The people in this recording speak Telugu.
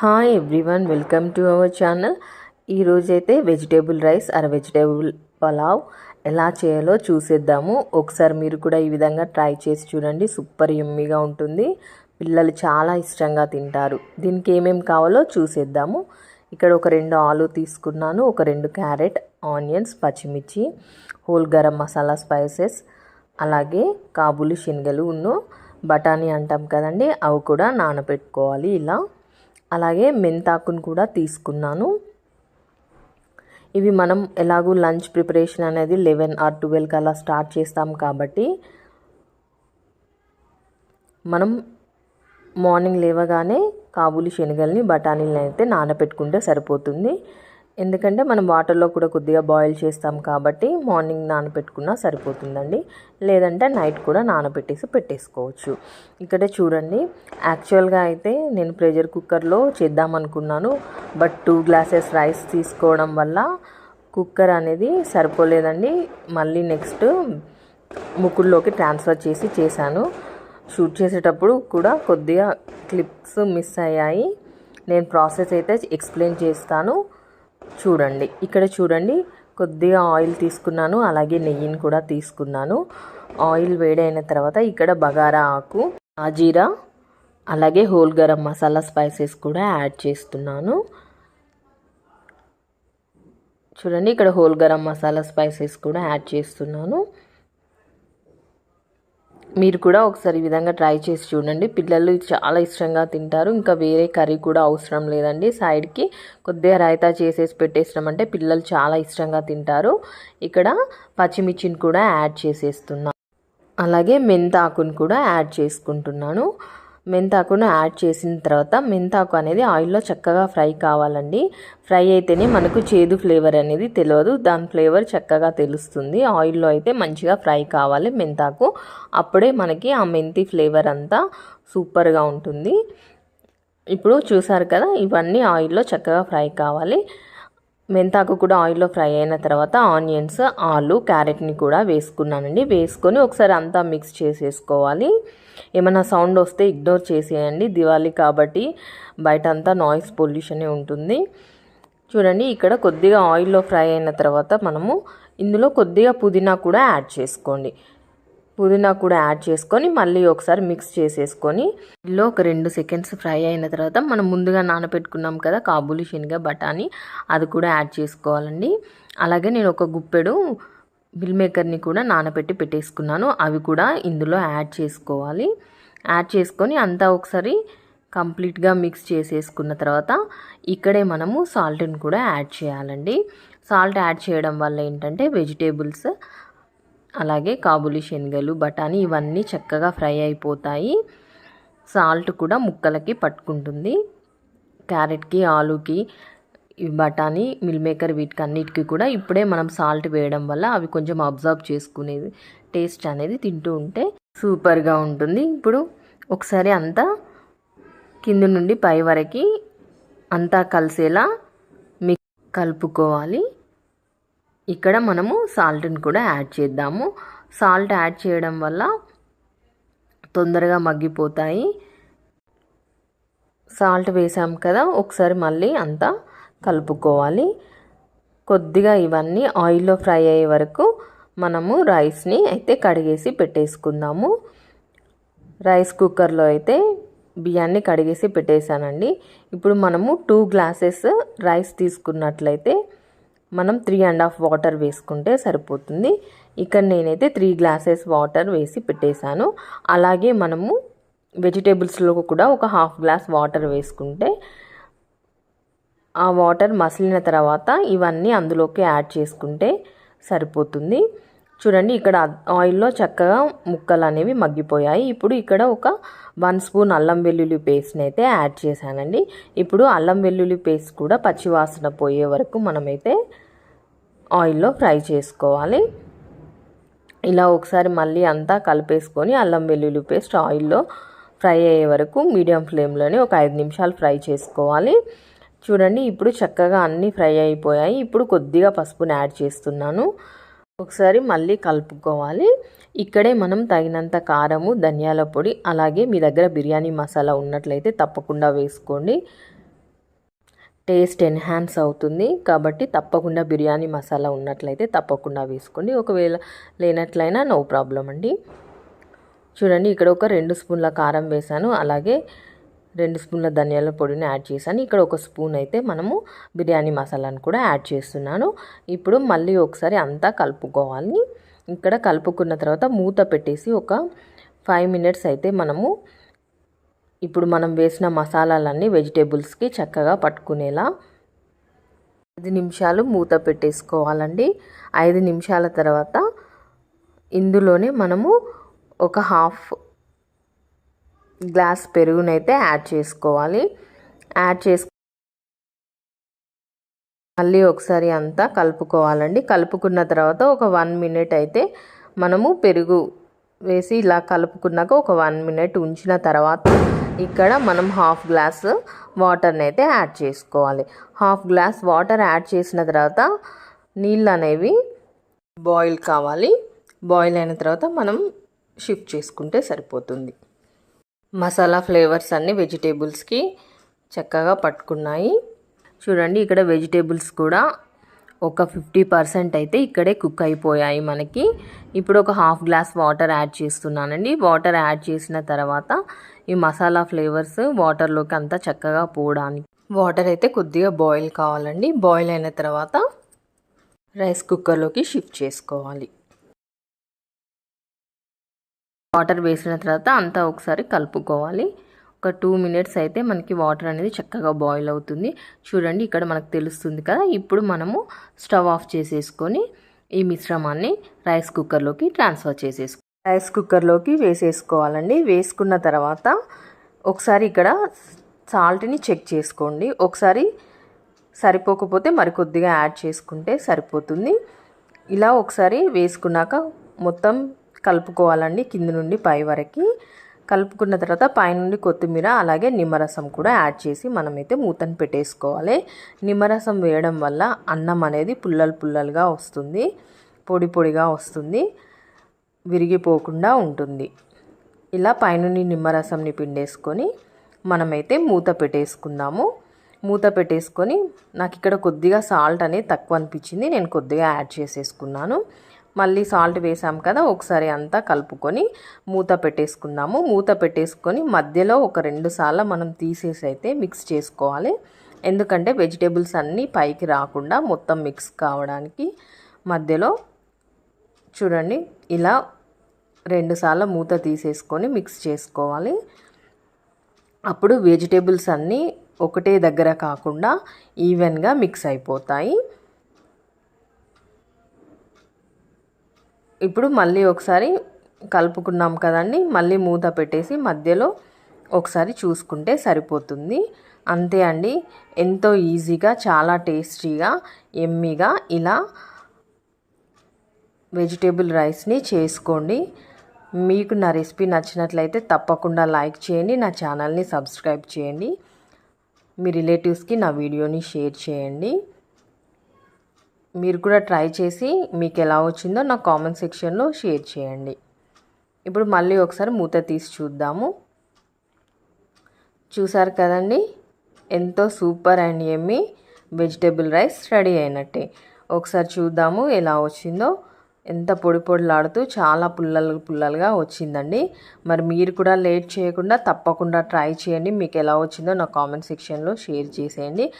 Hi everyone welcome to our channel ఈరోజైతే vegetable rice or vegetable pulao ఎలా చేయాలో చూసేద్దాము. ఒకసారి మీరు కూడా ఈ విధంగా ట్రై చేసి చూడండి. సూపర్ యమ్మీగా ఉంటుంది. పిల్లలు చాలా ఇష్టంగా తింటారు. దీనికి ఏమేమి కావాలో చూసేద్దాము. ఇక్కడ ఒక రెండు ఆలు తీసుకున్నాను. ఒక రెండు క్యారెట్ ఆనియన్స్ పచ్చిమిర్చి హోల్ గరం మసాలా స్పైసెస్ అలాగే కాబూలి శనగలు ఉన్ను బఠానీ అంటాం కదండి అవి కూడా నానబెట్టుకోవాలి ఇలా. అలాగే మెంతాకును కూడా తీసుకున్నాను. ఇవి మనం ఎలాగూ లంచ్ ప్రిపరేషన్ అనేది లెవెన్ ఆర్ ట్వెల్వ్కి అలా స్టార్ట్ చేస్తాం కాబట్టి మనం మార్నింగ్ లేవగానే కాబూలి శనగల్ని బఠానీలని అయితే నానబెట్టుకుంటే సరిపోతుంది. ఎందుకంటే మనం వాటర్లో కూడా కొద్దిగా బాయిల్ చేస్తాం కాబట్టి మార్నింగ్ నానబెట్టుకున్నా సరిపోతుందండి. లేదంటే నైట్ కూడా నానబెట్టేసి పెట్టేసుకోవచ్చు. ఇక్కడ చూడండి యాక్చువల్గా అయితే నేను ప్రెషర్ కుక్కర్లో చేద్దాం అనుకున్నాను. బట్ టూ గ్లాసెస్ రైస్ తీసుకోవడం వల్ల కుక్కర్ అనేది సరిపోలేదండి. మళ్ళీ నెక్స్ట్ ముక్కుల్లోకి ట్రాన్స్ఫర్ చేసి చేశాను. షూట్ చేసేటప్పుడు కూడా కొద్దిగా క్లిప్స్ మిస్ అయ్యాయి. నేను ప్రాసెస్ అయితే ఎక్స్ప్లెయిన్ చేస్తాను. చూడండి. ఇక్కడ చూడండి కొద్దిగా ఆయిల్ తీసుకున్నాను అలాగే నెయ్యిని కూడా తీసుకున్నాను. ఆయిల్ వేడైన తర్వాత ఇక్కడ బగారా ఆకు ఆజీరా అలాగే హోల్ గరం మసాలా స్పైసెస్ కూడా యాడ్ చేస్తున్నాను. చూడండి ఇక్కడ హోల్ గరం మసాలా స్పైసెస్ కూడా యాడ్ చేస్తున్నాను. మీరు కూడా ఒకసారి ఈ విధంగా ట్రై చేసి చూడండి. పిల్లలు చాలా ఇష్టంగా తింటారు. ఇంకా వేరే కర్రీ కూడా అవసరం లేదండి. సైడ్కి కొద్దిగా రైతా చేసేసి పెట్టేసినామంటే పిల్లలు చాలా ఇష్టంగా తింటారు. ఇక్కడ పచ్చిమిర్చిని కూడా యాడ్ చేసేస్తున్నాను అలాగే మెంతాకుని కూడా యాడ్ చేసుకుంటున్నాను. మెంతాకును యాడ్ చేసిన తర్వాత మెంతాకు అనేది ఆయిల్లో చక్కగా ఫ్రై కావాలండి. ఫ్రై అయితేనే మనకు చేదు ఫ్లేవర్ అనేది తెలియదు దాని ఫ్లేవర్ చక్కగా తెలుస్తుంది. ఆయిల్లో అయితే మంచిగా ఫ్రై కావాలి మెంతాకు. అప్పుడే మనకి ఆ మెంతి ఫ్లేవర్ అంతా సూపర్గా ఉంటుంది. ఇప్పుడు చూసారు కదా ఇవన్నీ ఆయిల్లో చక్కగా ఫ్రై కావాలి. మెంతాకు కూడా ఆయిల్లో ఫ్రై అయిన తర్వాత ఆనియన్స్ ఆలు క్యారెట్ని కూడా వేసుకున్నానండి. వేసుకొని ఒకసారి అంతా మిక్స్ చేసేసుకోవాలి. ఏమైనా సౌండ్ వస్తే ఇగ్నోర్ చేసేయండి. దివాళీ కాబట్టి బయట అంతా నాయిస్ పొల్యూషనే ఉంటుంది. చూడండి ఇక్కడ కొద్దిగా ఆయిల్లో ఫ్రై అయిన తర్వాత మనము ఇందులో కొద్దిగా పుదీనా కూడా యాడ్ చేసుకోండి. పుదీనా కూడా యాడ్ చేసుకొని మళ్ళీ ఒకసారి మిక్స్ చేసేసుకొని ఇందులో ఒక రెండు సెకండ్స్ ఫ్రై అయిన తర్వాత మనం ముందుగా నానబెట్టుకున్నాం కదా కాబూలి శనగ బఠానీ అది కూడా యాడ్ చేసుకోవాలండి. అలాగే నేను ఒక గుప్పెడు మిల్ మేకర్ని కూడా నానబెట్టి పెట్టేసుకున్నాను. అవి కూడా ఇందులో యాడ్ చేసుకోవాలి. యాడ్ చేసుకొని అంతా ఒకసారి కంప్లీట్గా మిక్స్ చేసేసుకున్న తర్వాత ఇక్కడే మనము సాల్ట్ని కూడా యాడ్ చేయాలండి. సాల్ట్ యాడ్ చేయడం వల్ల ఏంటంటే వెజిటేబుల్స్ అలాగే కాబూలి శనగలు బఠానీ ఇవన్నీ చక్కగా ఫ్రై అయిపోతాయి. సాల్ట్ కూడా ముక్కలకి పట్టుకుంటుంది. క్యారెట్కి ఆలుకి బఠానీ మిల్ మేకర్ వీటికి అన్నిటికీ కూడా ఇప్పుడే మనం సాల్ట్ వేయడం వల్ల అవి కొంచెం అబ్జర్వ్ చేసుకునేది టేస్ట్ అనేది తింటూ ఉంటే సూపర్గా ఉంటుంది. ఇప్పుడు ఒకసారి అంతా కింద నుండి పై వరకు అంతా కలిసేలా మిక్స్ కలుపుకోవాలి. ఇక్కడ మనము సాల్ట్ని కూడా యాడ్ చేద్దాము. సాల్ట్ యాడ్ చేయడం వల్ల తొందరగా మగ్గిపోతాయి. సాల్ట్ వేసాం కదా ఒకసారి మళ్ళీ అంతా కలుపుకోవాలి. కొద్దిగా ఇవన్నీ ఆయిల్లో ఫ్రై అయ్యే వరకు మనము రైస్ని అయితే కడిగేసి పెట్టేసుకుందాము. రైస్ కుక్కర్లో అయితే బియ్యాన్ని కడిగేసి పెట్టేశానండి. ఇప్పుడు మనము టూ గ్లాసెస్ రైస్ తీసుకున్నట్లయితే మనం త్రీ అండ్ హాఫ్ వాటర్ వేసుకుంటే సరిపోతుంది. ఇక్కడ నేనైతే త్రీ గ్లాసెస్ వాటర్ వేసి పెట్టేశాను. అలాగే మనము వెజిటేబుల్స్లో కూడా ఒక హాఫ్ గ్లాస్ వాటర్ వేసుకుంటే ఆ వాటర్ మసిలిన తర్వాత ఇవన్నీ అందులోకి యాడ్ చేసుకుంటే సరిపోతుంది. చూడండి ఇక్కడ ఆయిల్లో చక్కగా ముక్కలు అనేవి మగ్గిపోయాయి. ఇప్పుడు ఇక్కడ ఒక వన్ స్పూన్ అల్లం వెల్లుల్లి పేస్ట్ని అయితే యాడ్ చేశానండి. ఇప్పుడు అల్లం వెల్లుల్లి పేస్ట్ కూడా పచ్చివాసన పోయే వరకు మనమైతే ఆయిల్లో ఫ్రై చేసుకోవాలి. ఇలా ఒకసారి మళ్ళీ అంతా కలిపేసుకొని అల్లం వెల్లుల్లి పేస్ట్ ఆయిల్లో ఫ్రై అయ్యే వరకు మీడియం ఫ్లేమ్లోనే ఒక ఐదు నిమిషాలు ఫ్రై చేసుకోవాలి. చూడండి ఇప్పుడు చక్కగా అన్నీ ఫ్రై అయిపోయాయి. ఇప్పుడు కొద్దిగా పసుపుని యాడ్ చేస్తున్నాను. ఒకసారి మళ్ళీ కలుపుకోవాలి. ఇక్కడే మనం తగినంత కారము ధనియాల పొడి అలాగే మీ దగ్గర బిర్యానీ మసాలా ఉన్నట్లయితే తప్పకుండా వేసుకోండి. టేస్ట్ ఎన్హాన్స్ అవుతుంది. కాబట్టి తప్పకుండా బిర్యానీ మసాలా ఉన్నట్లయితే తప్పకుండా వేసుకోండి. ఒకవేళ లేనట్లయినా నో ప్రాబ్లం అండి. చూడండి ఇక్కడ ఒక రెండు స్పూన్ల కారం వేసాను. అలాగే రెండు స్పూన్ల ధనియాల పొడిని యాడ్ చేశాను. ఇక్కడ ఒక స్పూన్ అయితే మనము బిర్యానీ మసాలాను కూడా యాడ్ చేస్తున్నాను. ఇప్పుడు మళ్ళీ ఒకసారి అంతా కలుపుకోవాలి. ఇక్కడ కలుపుకున్న తర్వాత మూత పెట్టేసి ఒక ఫైవ్ మినిట్స్ అయితే మనము ఇప్పుడు మనం వేసిన మసాలాలన్నీ వెజిటేబుల్స్కి చక్కగా పట్టుకునేలా ఐదు నిమిషాలు మూత పెట్టేసుకోవాలండి. ఐదు నిమిషాల తర్వాత ఇందులోనే మనము ఒక హాఫ్ గ్లాస్ పెరుగునైతే యాడ్ చేసుకోవాలి. యాడ్ చేసుకు మళ్ళీ ఒకసారి అంతా కలుపుకోవాలండి. కలుపుకున్న తర్వాత ఒక వన్ మినిట్ అయితే మనము పెరుగు వేసి ఇలా కలుపుకున్నాక ఒక వన్ మినిట్ ఉంచిన తర్వాత ఇక్కడ మనం హాఫ్ గ్లాస్ వాటర్ని అయితే యాడ్ చేసుకోవాలి. హాఫ్ గ్లాస్ వాటర్ యాడ్ చేసిన తర్వాత నీళ్ళు అనేవి బాయిల్ కావాలి. బాయిల్ అయిన తర్వాత మనం షిఫ్ట్ చేసుకుంటే సరిపోతుంది. మసాలా ఫ్లేవర్స్ అన్ని వెజిటేబుల్స్కి చక్కగా పట్టుకున్నాయి. చూడండి ఇక్కడ వెజిటేబుల్స్ కూడా ఒక ఫిఫ్టీ పర్సెంట్ అయితే ఇక్కడే కుక్ అయిపోయాయి మనకి. ఇప్పుడు ఒక హాఫ్ గ్లాస్ వాటర్ యాడ్ చేస్తున్నానండి. వాటర్ యాడ్ చేసిన తర్వాత ఈ మసాలా ఫ్లేవర్స్ వాటర్లోకి అంతా చక్కగా పోవడానికి. వాటర్ అయితే కొద్దిగా బాయిల్ కావాలండి. బాయిల్ అయిన తర్వాత రైస్ కుక్కర్లోకి షిఫ్ట్ చేసుకోవాలి. వాటర్ వేసిన తర్వాత అంతా ఒకసారి కలుపుకోవాలి. ఒక టూ మినిట్స్ అయితే మనకి వాటర్ అనేది చక్కగా బాయిల్ అవుతుంది. చూడండి ఇక్కడ మనకు తెలుస్తుంది కదా ఇప్పుడు మనము స్టవ్ ఆఫ్ చేసేసుకొని ఈ మిశ్రమాన్ని రైస్ కుక్కర్లోకి ట్రాన్స్ఫర్ చేసేసుకో రైస్ కుక్కర్లోకి వేసేసుకోవాలండి. వేసుకున్న తర్వాత ఒకసారి ఇక్కడ సాల్ట్ని చెక్ చేసుకోండి. ఒకసారి సరిపోకపోతే మరి కొద్దిగా యాడ్ చేసుకుంటే సరిపోతుంది. ఇలా ఒకసారి వేసుకున్నాక మొత్తం కలుపుకోవాలండి కింద నుండి పై వరకు. కలుపుకున్న తర్వాత పైనుండి కొత్తిమీర అలాగే నిమ్మరసం కూడా యాడ్ చేసి మనమైతే మూతను పెట్టేసుకోవాలి. నిమ్మరసం వేయడం వల్ల అన్నం అనేది పుల్లలు పుల్లలుగా వస్తుంది పొడి పొడిగా వస్తుంది విరిగిపోకుండా ఉంటుంది. ఇలా పైనుండి నిమ్మరసంని పిండేసుకొని మనమైతే మూత పెట్టేసుకుందాము. మూత పెట్టేసుకొని నాకు ఇక్కడ కొద్దిగా సాల్ట్ అనేది తక్కువ అనిపించింది నేను కొద్దిగా యాడ్ చేసేసుకున్నాను. మళ్ళీ సాల్ట్ వేసాం కదా ఒకసారి అంతా కలుపుకొని మూత పెట్టేసుకుందాము. మూత పెట్టేసుకొని మధ్యలో ఒక రెండు సార్లు మనం తీసేసి అయితే మిక్స్ చేసుకోవాలి. ఎందుకంటే వెజిటేబుల్స్ అన్నీ పైకి రాకుండా మొత్తం మిక్స్ కావడానికి మధ్యలో చూడండి ఇలా రెండుసార్లు మూత తీసేసుకొని మిక్స్ చేసుకోవాలి. అప్పుడు వెజిటేబుల్స్ అన్నీ ఒకటే దగ్గర కాకుండా ఈవెన్గా మిక్స్ అయిపోతాయి. ఇప్పుడు మళ్ళీ ఒకసారి కలుపుకున్నాం కదండి. మళ్ళీ మూత పెట్టేసి మధ్యలో ఒకసారి చూసుకుంటే సరిపోతుంది. అంతే అండి. ఎంతో ఈజీగా చాలా టేస్టీగా ఎమ్మీగా ఇలా వెజిటేబుల్ రైస్ని చేసుకోండి. మీకు నా రెసిపీ నచ్చినట్లయితే తప్పకుండా లైక్ చేయండి. నా ఛానల్ని సబ్స్క్రైబ్ చేయండి. మీ రిలేటివ్స్కి నా వీడియోని షేర్ చేయండి. మీరు కూడా ట్రై చేసి మీకు ఎలా వచ్చిందో నా కామెంట్ సెక్షన్లో షేర్ చేయండి. ఇప్పుడు మళ్ళీ ఒకసారి మూత తీసి చూద్దాము. చూసారు కదండి? ఎంతో super and yummy vegetable rice ready అయినట్టే. ఒకసారి చూద్దాము ఎలా వచ్చిందో. ఎంత పొడి పొడిలాడుతూ చాలా పుల్లలు పుల్లలుగా వచ్చిందండి. మరి మీరు కూడా లేట్ చేయకుండా తప్పకుండా ట్రై చేయండి. మీకు ఎలా వచ్చిందో నా కామెంట్ సెక్షన్లో షేర్ చేసేయండి.